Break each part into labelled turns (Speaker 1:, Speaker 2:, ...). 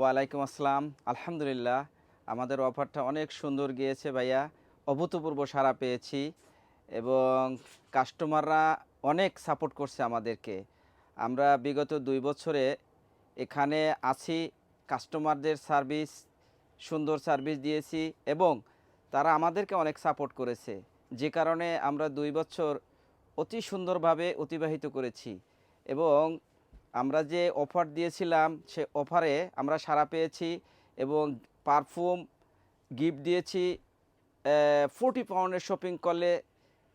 Speaker 1: ওয়ালাইকুম আসসালাম। আলহামদুলিল্লাহ, আমাদের অফারটা অনেক সুন্দর গিয়েছে ভাইয়া। অভূতপূর্ব সাড়া পেয়েছি এবং কাস্টমাররা অনেক সাপোর্ট করছে আমাদেরকে। আমরা বিগত দুই বছরে এখানে আছি, কাস্টমারদের সার্ভিস, সুন্দর সার্ভিস দিয়েছি এবং তারা আমাদেরকে অনেক সাপোর্ট করেছে। যে কারণে আমরা দুই বছর অতি সুন্দরভাবে অতিবাহিত করেছি। এবং আমরা যে অফার দিয়েছিলাম, সে অফারে আমরা সাড়া পেয়েছি এবং পারফিউম গিফট দিয়েছি। ফোর্টি পাউন্ডের শপিং করলে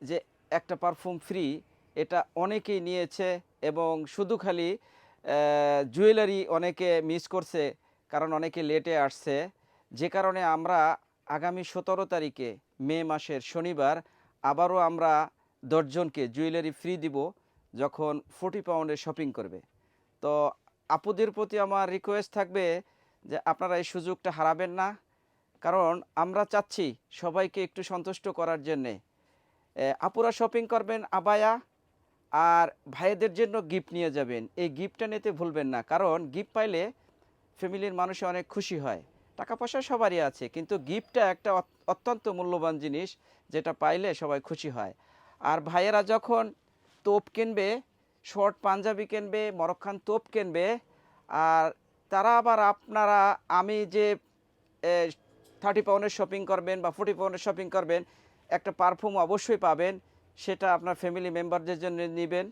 Speaker 1: যে একটা পারফিউম ফ্রি, এটা অনেকেই নিয়েছে এবং শুধু খালি জুয়েলারি অনেকে মিস করছে কারণ অনেকে লেটে আসছে। যে কারণে আমরা আগামী সতেরো তারিখে মে মাসের শনিবার আবারও আমরা দশজনকে জুয়েলারি ফ্রি দিব। যখন ফোর্টি পাউন্ডে শপিং করবে। তো আপুদের প্রতি আমার রিকোয়েস্ট থাকবে যে আপনারা এই সুযোগটা হারাবেন না। কারণ আমরা চাচ্ছি সবাইকে একটু সন্তুষ্ট করার জন্যে। আপুরা শপিং করবেন আবায়া আর ভাইদের জন্য গিফট নিয়ে যাবেন। এই গিফটটা নিতে ভুলবেন না। কারণ গিফট পাইলে ফ্যামিলির মানুষ অনেক খুশি হয়। টাকা পয়সা সবারই আছে। কিন্তু গিফটটা একটা অত্যন্ত মূল্যবান জিনিস যেটা পাইলে সবাই খুশি হয়। আর ভাইয়েরা যখন তোপ কিনবে শর্ট পাঞ্জাবি কিনবে মরক্কান তোপ কিনবে আর তারা আবার আপনারা আমি যে থার্টি পাউন্ডের শপিং করবেন বা ফোর্টি পাউন্ডের শপিং করবেন একটা পারফিউম অবশ্যই পাবেন সেটা আপনার ফ্যামিলি মেম্বারদের জন্য নেবেন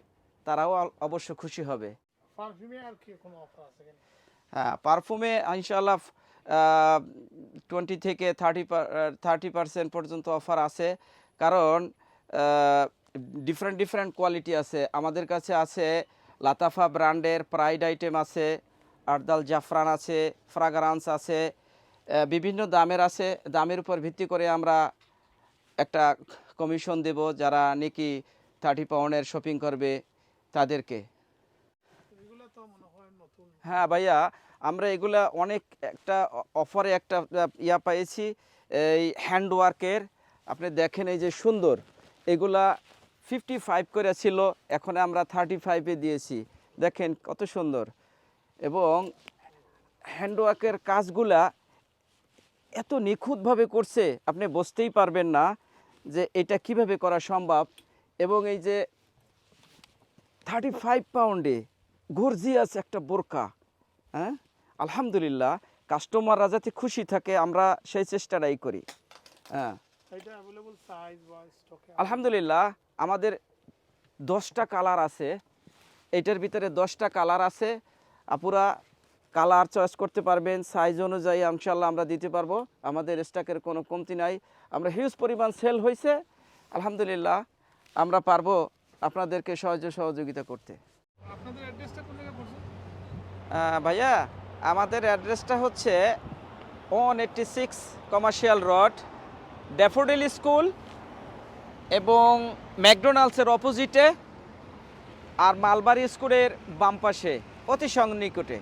Speaker 1: তারাও অবশ্য খুশি হবে।
Speaker 2: পারফিউমে আর কি কোনো অফার আছে কিনা?
Speaker 1: হ্যাঁ পারফিউমে ইনশাআল্লাহ টোয়েন্টি থেকে থার্টি থার্টি পার্সেন্ট পর্যন্ত অফার আছে কারণ ডিফারেন্ট ডিফারেন্ট কোয়ালিটি আছে। আমাদের কাছে আছে লাতাফা ব্র্যান্ডের প্রাইড আইটেম আছে আরদাল জাফরান আছে ফ্রাগারান্স আছে বিভিন্ন দামের আছে। দামের উপর ভিত্তি করে আমরা একটা কমিশন দেব যারা নাকি থার্টি পাউন্ডের শপিং করবে তাদেরকে।
Speaker 2: এগুলো তো নতুন।
Speaker 1: হ্যাঁ ভাইয়া আমরা এগুলা অনেক একটা অফারে একটা ইয়া পেয়েছি এই হ্যান্ডওয়ার্কের আপনি দেখেন এই যে সুন্দর। এগুলা ফিফটি ফাইভ করে ছিল, এখন আমরা থার্টি ফাইভে দিয়েছি। দেখেন কত সুন্দর। এবং হ্যান্ডওয়ার্কের কাজগুলা এত নিখুঁতভাবে করছে, আপনি বুঝতেই পারবেন না যে এটা কীভাবে করা সম্ভব। এবং এই যে থার্টি ফাইভ পাউন্ডে গর্জিয়াস একটা বোরকা হ্যাঁ? আলহামদুলিল্লাহ কাস্টমাররা যাতে খুশি থাকে, আমরা সেই চেষ্টাটাই করি। হ্যাঁ। আলহামদুলিল্লাহ আমাদের দশটা কালার আছে। এটার ভিতরে দশটা কালার আছে। আপুরা কালার চয়েস করতে পারবেন সাইজ অনুযায়ী ইনশাল্লাহ আমরা দিতে পারব। আমাদের স্টকের কোনো কমতি নাই। আমরা হিউজ পরিমাণ সেল হয়েছে আলহামদুলিল্লাহ আমরা পারব আপনাদেরকে সহজে সহযোগিতা করতে। ভাইয়া আমাদের অ্যাড্রেসটা হচ্ছে one eighty six commercial road Daffodil school এবং ম্যাকডোনাল্ডসের অপোজিটে আর মালবাড়ি স্কুলের বাম পাশে অতি সন্নিকটে